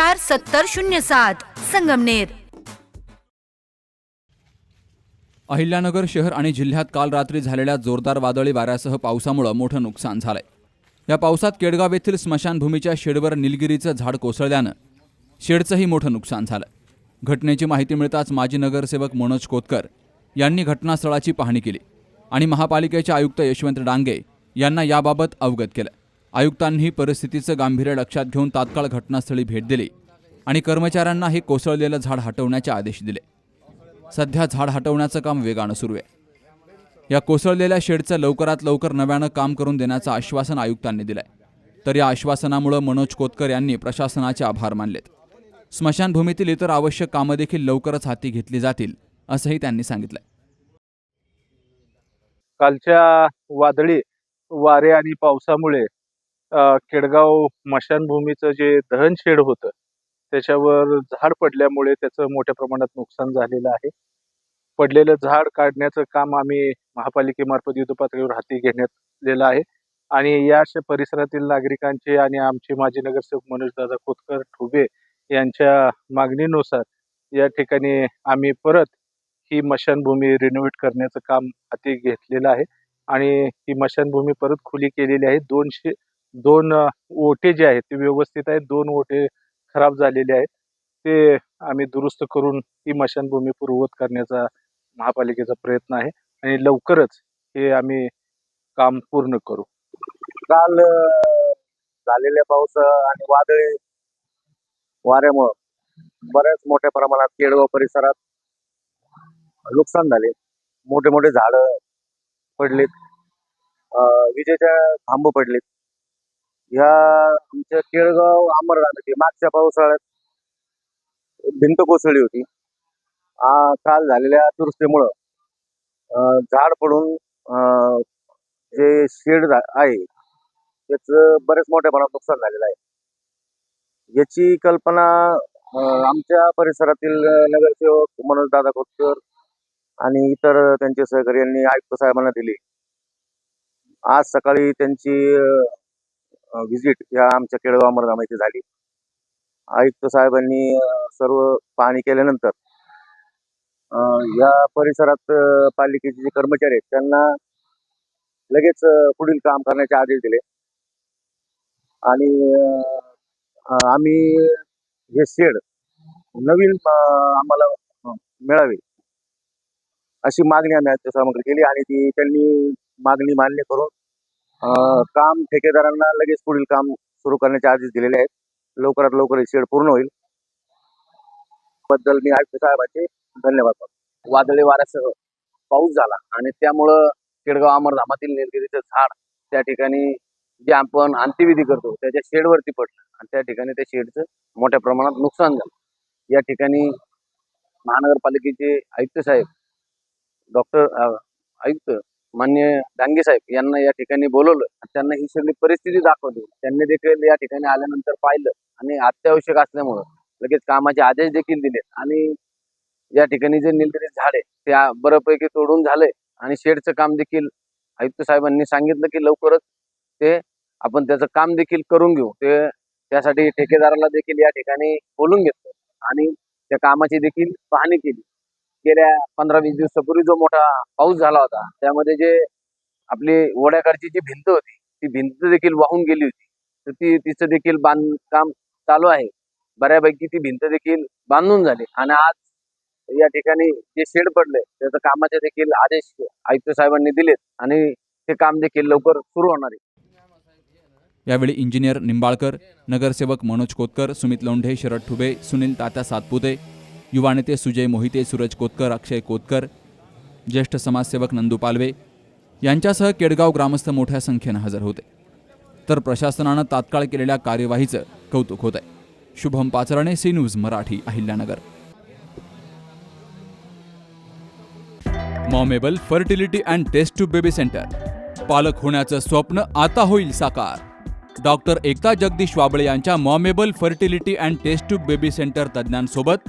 चार सत्तर शून्य सात संगमनेर. अहिल्यानगर शहर आणि जिल्ह्यात काल रात्री झालेल्या जोरदार वादळी वाऱ्यासह पावसामुळं मोठं नुकसान झालंय. या पावसात केडगाव येथील स्मशानभूमीच्या शेडवर निलगिरीचं झाड कोसळल्यानं शेडचंही मोठं नुकसान झालं. घटनेची माहिती मिळताच माजी नगरसेवक मनोज कोतकर यांनी घटनास्थळाची पाहणी केली आणि महापालिकेचे आयुक्त यशवंत डांगे यांना याबाबत अवगत केलं. आयुक्तांनी परिस्थितीचं गांभीर्य लक्षात घेऊन तात्काळ घटनास्थळी भेट दिली आणि कर्मचाऱ्यांना हे कोसळलेलं झाड हटवण्याचे आदेश दिले. सध्या झाड हटवण्याचं काम वेगानं सुरू आहे. या कोसळलेल्या शेडचं लवकरात लवकर नव्यानं काम करून देण्याचं आश्वासन आयुक्तांनी दिलंय. तर या आश्वासनामुळं मनोज कोतकर यांनी प्रशासनाचे आभार मानलेत. स्मशानभूमीतील इतर आवश्यक कामं देखील लवकरच हाती घेतली जातील असंही त्यांनी सांगितलंय. कालच्या वादळी वारे आणि पावसामुळे अ, केडगाव स्मशानभूमीचं जे दहन शेड होतं त्याच्यावर झाड पडल्यामुळे त्याचं मोठ्या प्रमाणात नुकसान झालेलं आहे. पडलेलं झाड काढण्याचं काम आम्ही महापालिकेमार्फत युद्धपातळीवर हाती घेण्यात आहे. आणि या परिसरातील नागरिकांचे आणि आमचे माजी नगरसेवक मनोजदादा खोतकर ठुबे यांच्या मागणीनुसार या ठिकाणी आम्ही परत ही मशानभूमी रिनोव्हेट करण्याचं काम हाती घेतलेलं आहे. आणि ही मशानभूमी परत खुली केलेली आहे. दोनशे दोन ओटे जे आहेत ते व्यवस्थित आहेत. दोन ओटे खराब झालेले आहेत. ते आम्ही दुरुस्त करून ही मशानभूमी पूर्ववत करण्याचा महापालिकेचा प्रयत्न आहे आणि लवकरच हे आम्ही काम पूर्ण करू. काल झालेल्या पाऊस आणि वादळी वाऱ्यामुळं बऱ्याच मोठ्या प्रमाणात केडगाव परिसरात नुकसान झाले. मोठे मोठे झाड पडलेत. विजेच्या थांब पडलेत. ह्या आमच्या केळगाव अमरनाथाची मागच्या पावसाळ्यात भिंत कोसळली होती. काल झालेल्या दुरुस्तीमुळं अं, झाड पडून अं, जे शेड आहे त्याचं बरेच मोठ्या प्रमाणात नुकसान झालेलं आहे. याची कल्पना आमच्या परिसरातील नगरसेवक मनोज दादा खोतकर आणि इतर त्यांचे सहकारी यांनी आयुक्त साहेबांना दिली. आज सकाळी त्यांची व्हिजिट या आमच्या केळगाव अमरधाम इथे झाली. आयुक्त साहेबांनी सर्व पाहणी केल्यानंतर या परिसरात पालिकेचे जे कर्मचारी आहेत त्यांना लगेच पुढील काम करण्याचे आदेश दिले. आणि आम्ही हे शेड नवीन आम्हाला मिळावे अशी मागणी आम्ही आयुक्त साहेबांकडे केली. आणि ती त्यांनी मागणी मान्य करून काम ठेकेदारांना लगेच पुढील काम सुरू करण्याचे आदेश दिलेले आहेत. लवकरात लवकर हे शेड पूर्ण होईल. बद्दल मी आयुक्त साहेबांचे धन्यवाद वादळी वाऱ्यासह पाऊस झाला आणि त्यामुळं केडगाव अमरधामातील निलगिरीचं झाड त्या ठिकाणी जे आपण अंत्यविधी करतो त्याच्या शेडवरती पडलं आणि त्या ठिकाणी त्या शेडचं मोठ्या प्रमाणात नुकसान झालं. या ठिकाणी महानगरपालिकेचे आयुक्त साहेब डॉक्टर आयुक्त मान्य डांगे साहेब यांना या ठिकाणी बोलवलं. त्यांना ही सगळी परिस्थिती दाखवली. त्यांनी देखील या ठिकाणी आल्यानंतर पाहिलं आणि अत्यावश्यक असल्यामुळं लगेच कामाचे आदेश देखील दिले आणि या ठिकाणी जे निलगिरीत झाड आहे ते बऱ्यापैकी तोडून झाले आणि शेडचं काम देखील आयुक्त साहेबांनी सांगितलं की लवकरच ते आपण त्याचं काम देखील करून घेऊ. ते त्यासाठी ठेकेदाराला देखील या ठिकाणी बोलून घेतलं. आणि त्या कामाची देखील पाहणी केली. गेल्या पंधरा वीस दिवसापूर्वी जो मोठा पाऊस झाला होता त्यामध्ये जे आपली ओढ्याकडची जी भिंत होती ती भिंत देखील वाहून गेली होती. तर ती तिचं देखील बांधकाम चालू आहे. बऱ्यापैकी ती भिंत देखील बांधून झाली. आणि आज या ठिकाणी जे शेड पडले त्याचं कामाचे देखील आदेश आयुक्त साहेबांनी दिलेत. आणि ते काम देखील लवकर सुरू होणार आहे. यावेळी इंजिनियर निंबाळकर नगरसेवक मनोज कोतकर सुमित लोंढे शरद ठुबे सुनील तात्या सातपुते युवा नेते सुजय मोहिते सूरज कोतकर अक्षय कोतकर ज्येष्ठ समाजसेवक नंदू पालवे यांच्यासह केडगाव ग्रामस्थ मोठ्या संख्येनं हजर होते. तर प्रशासनानं तात्काळ केलेल्या कार्यवाहीचं कौतुक होत आहे Shubham Pachrane C news Marathi Ahilyanagar. Momable fertility and test tube baby centre. पालक होण्याचं स्वप्न आता होईल साकार. डॉक्टर एकता जगदीश वाबळे यांच्या Momable fertility and test tube baby centre तज्ज्ञांसोबत